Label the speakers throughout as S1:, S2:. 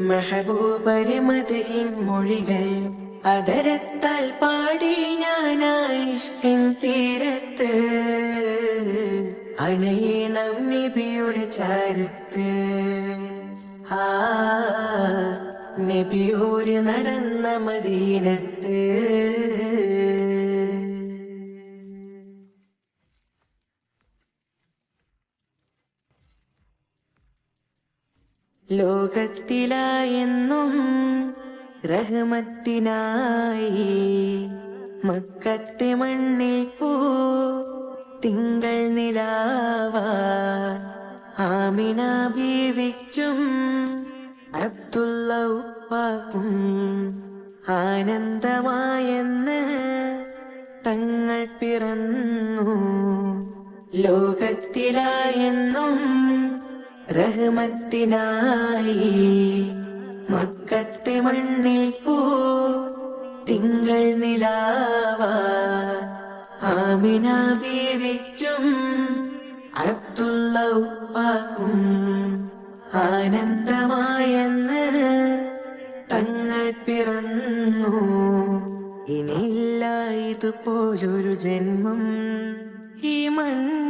S1: മെഹബൂബരമതിൻ മൊഴികൾ. അതരത്താൽ പാടി ഞാനായിഷ്കിൻ തീരത്ത്. അണയണം നബിയുടെ ചാരത്ത്. ആ നബിയോര് നടന്ന മദീനത്ത്. ലോകത്തിലായെന്നും റഹ്മത്തിനായി മക്കത്തെ മണ്ണിൽ പോ തിങ്കൾ നിലാവ ആമിന ബീവിക്കും അബ്ദുള്ള ഉപ്പാക്കും ആനന്ദമായെന്ന് തങ്ങൾ പിറന്നു. ലോകത്തിലായെന്നും റഹ്മത്തിനായി മക്കത്തെ മണ്ണിൽ പോ തിങ്കൾ നിലാവ ആമിന ബീവിക്കും അബ്ദുള്ള ഉപ്പാക്കും ആനന്ദമായെന്ന് തങ്ങൾ പിറന്നു. ഇനിയില്ല ഇതുപോലൊരു ജന്മം ഈ മണ്ണിൽ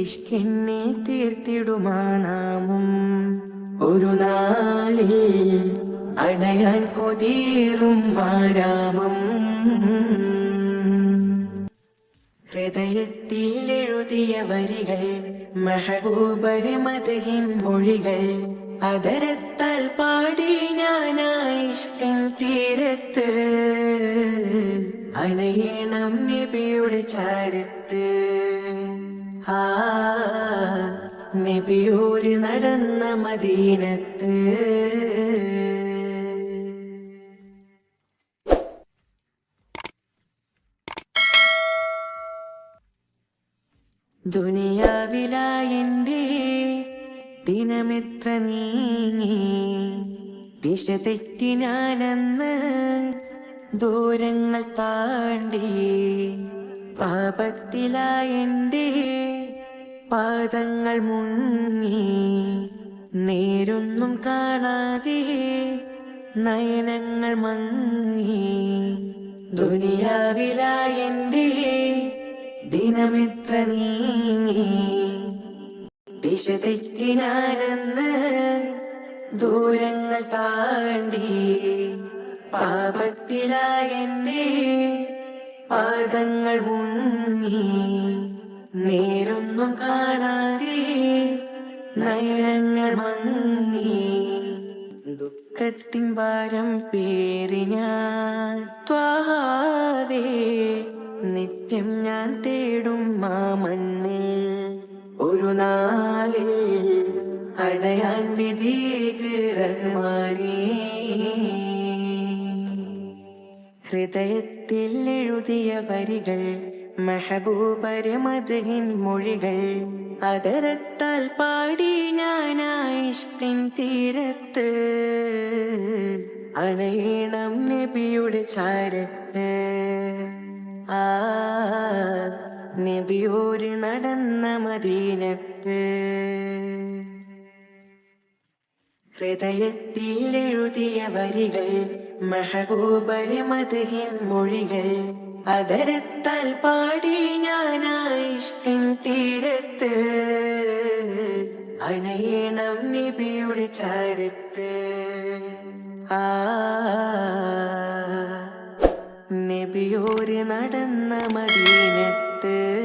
S1: ഇഷ്കിന്നെ തീർത്തിടുമാനാമും ഒരു നാളിൽ അണയാൻ കൊതീറും ആരാമം. ഹൃദയത്തിൽ എഴുതിയ വരികൾ മെഹബൂബരമതിൻ മൊഴികൾ അതരത്താൽ പാടി ഞാനായിഷ്കൻ തീരത്ത്. അണയണം നബിയുടെ ചാരത്ത്. ആ നബിയോര് നടന്ന മദീനത്ത്. ദുനിയാവിലായിന്റെ ദിനമെത്ര നീങ്ങി ദിശ തെറ്റി ദൂരങ്ങൾ താണ്ടി. പാപത്തിലായെന്റെ പാദങ്ങൾ മുങ്ങി നേരൊന്നും കാണാതെ നയനങ്ങൾ മങ്ങി. ദുനിയാവിലായെന്റെ ദിനമെത്ര നീങ്ങി. ദിശ തെറ്റിനാനെന്ന് ദൂരങ്ങൾ താണ്ടി പാപത്തിലായെന്റെ പാദങ്ങൾ മുങ്ങി നേരൊന്നും കാണാതെ നയനങ്ങൾ മങ്ങി ദുഃഖത്തിൻ ഭാരം പേറി ഞാൻ നിത്യം ഞാൻ തേടും മാമണ് ഒരു നാളിൽ അടയാൻ വിധീകരമാനേ ഹൃദയത്തിൽ എഴുതിയ വരികൾ മെഹബൂബരമതിൻ മൊഴികൾ അതരത്താൽ പാടി ഞാനായിഷ്കിൻ തീരത്ത്. അണയണം നബിയുടെ ചാരത്ത്. ആ നബിയോര് നടന്ന മദീനത്ത്. ഹൃദയത്തിലെഴുതിയ വരികൾ മഹബൂബര് മധുഹിൻ മൊഴികൾ. അതരത്താൽ പാടി ഞാനായിഷ്കിൻ തീരത്ത്. അണയണം നിബിയുടെ ചാരത്ത്. ആ നബിയോര് നടന്ന മദീനത്ത്.